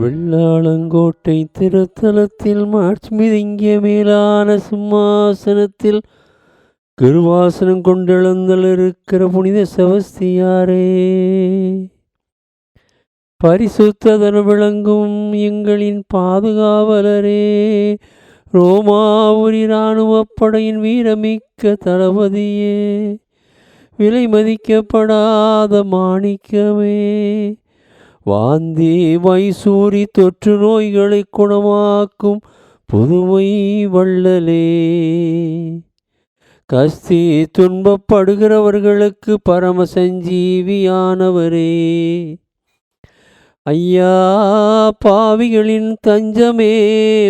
வெள்ளாளங்கோட்டை திருத்தலத்தில் மார்ச் மிதிங்கிய மேலான சிம்மாசனத்தில் கிருவாசனம் கொண்டெழுந்தல் இருக்கிற புனித செவஸ்தியாரே பரிசுத்ததன் விளங்கும் எங்களின் பாதுகாவலரே. ரோமாபுரி இராணுவப் படையின் வீரமிக்க தளபதியே. விலை மதிக்கப்படாத மாணிக்கமே. வாந்தி வைசூரி தொற்று நோய்களை குணமாக்கும் புதுமை வள்ளலே. கஸ்தி துன்பப்படுகிறவர்களுக்கு பரம சஞ்சீவியானவரே ஐயா பாவிகளின் தஞ்சமே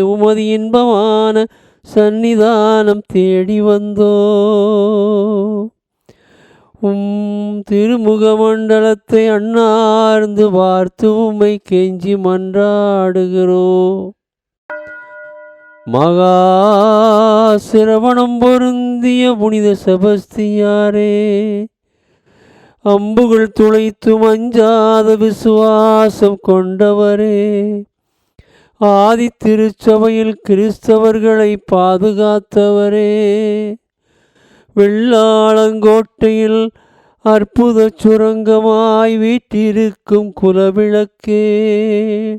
உமது இன்பமான சந்நிதானம் தேடி வந்தோ. உம் திருமுகமண்டலத்தை அண்ணார்ந்து பார்த்து உம்மை கெஞ்சி மன்றாடுகிறோம். மகா சிரவணம் பொருந்திய புனித செபஸ்தியாரே அம்புகள் துளைத்தும் அஞ்சாத விசுவாசம் கொண்டவரே ஆதி திருச்சபையில் கிறிஸ்தவர்களை பாதுகாத்தவரே. வெள்ளாளங்கோட்டையில் அற்புத சுரங்கமாய் வீட்டிருக்கும் குலவிளக்கே.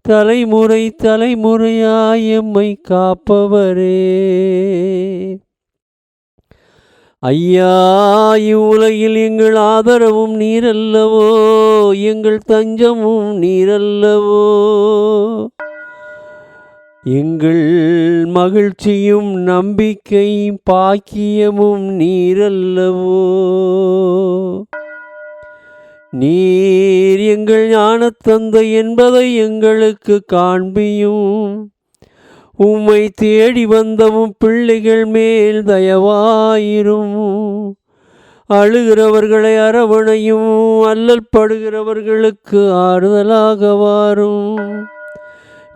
தலைமுறை தலைமுறையாய் எம்மை காப்பவரே. ஐயா இவ்வுலகில் எங்கள் ஆதரவும் நீரல்லவோ எங்கள் தஞ்சமும் நீரல்லவோ. எங்கள் மகிழ்ச்சியும் நம்பிக்கை பாக்கியமும் நீரல்லவோ? நீர் எங்கள் ஞானத்தந்தை என்பதை எங்களுக்கு காண்பியும். உம்மை தேடி வந்தவும் பிள்ளைகள் மேல் தயவாயிரும். அழுகிறவர்களை அரவணையும் அல்லல் படுகிறவர்களுக்கு ஆறுதலாக வாரும்.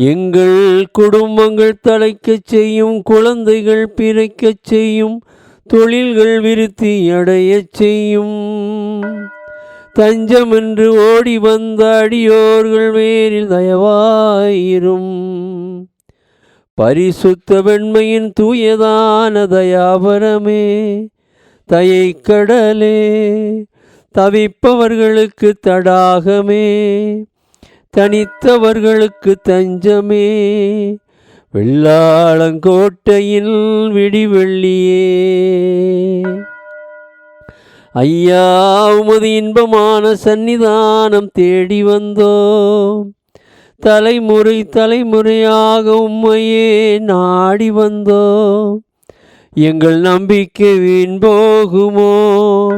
எங்கள் குடும்பங்கள் தலைக்கச் செய்யும் குழந்தைகள் பிறக்கச் செய்யும் தொழில்கள் விருத்தி அடையச் செய்யும். தஞ்சமென்று ஓடி வந்த அடியோர்கள் மேலில் தயவாயிரும். பரிசுத்த வெண்மையின் தூயதான தயாபரமே தயை கடலே தவிப்பவர்களுக்கு தடாகமே. தனித்தவர்களுக்கு தஞ்சமே. வெள்ளாளங்கோட்டையில் விடிவெள்ளியே. ஐயா உமது இன்பமான சந்நிதானம் தேடி வந்தோம். தலைமுறை தலைமுறையாக உம்மையே நாடி வந்தோம். எங்கள் நம்பிக்கை வீண் போகுமோ?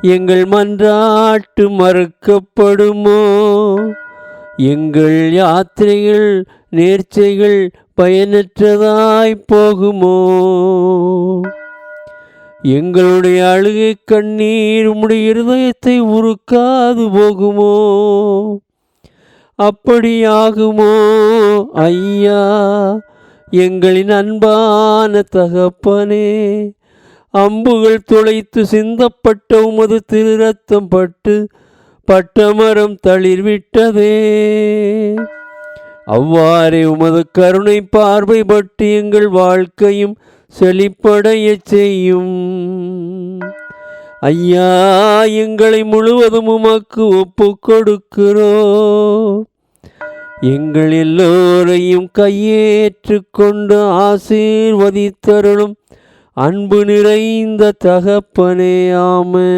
எங்கள் மன்றாட்டு மறுக்கப்படுமோ? எங்கள் யாத்திரைகள் நேர்ச்சைகள் பயனற்றதாய் போகுமோ? எங்களுடைய அழுகை கண்ணீர் உம்முடைய இருதயத்தை உருக்காது போகுமோ? அப்படியாகுமோ ஐயா? எங்களின் அன்பான தகப்பனே அம்புகள் துளைத்து சிந்தப்பட்ட உமது திருரத்தம் பட்டு பட்டமரம் தளிர்விட்டதே. அவ்வாறே உமது கருணை பார்வை பட்டு எங்கள் வாழ்க்கையும் செழிப்படைய செய்யும். ஐயா எங்களை முழுவதும் உமக்கு ஒப்பு கொடுக்கிறோ எங்கள் எல்லோரையும் கையேற்று கொண்டு ஆசீர்வதித்தருளும் அன்பு நிறைந்த தகப்பனே. ஆமே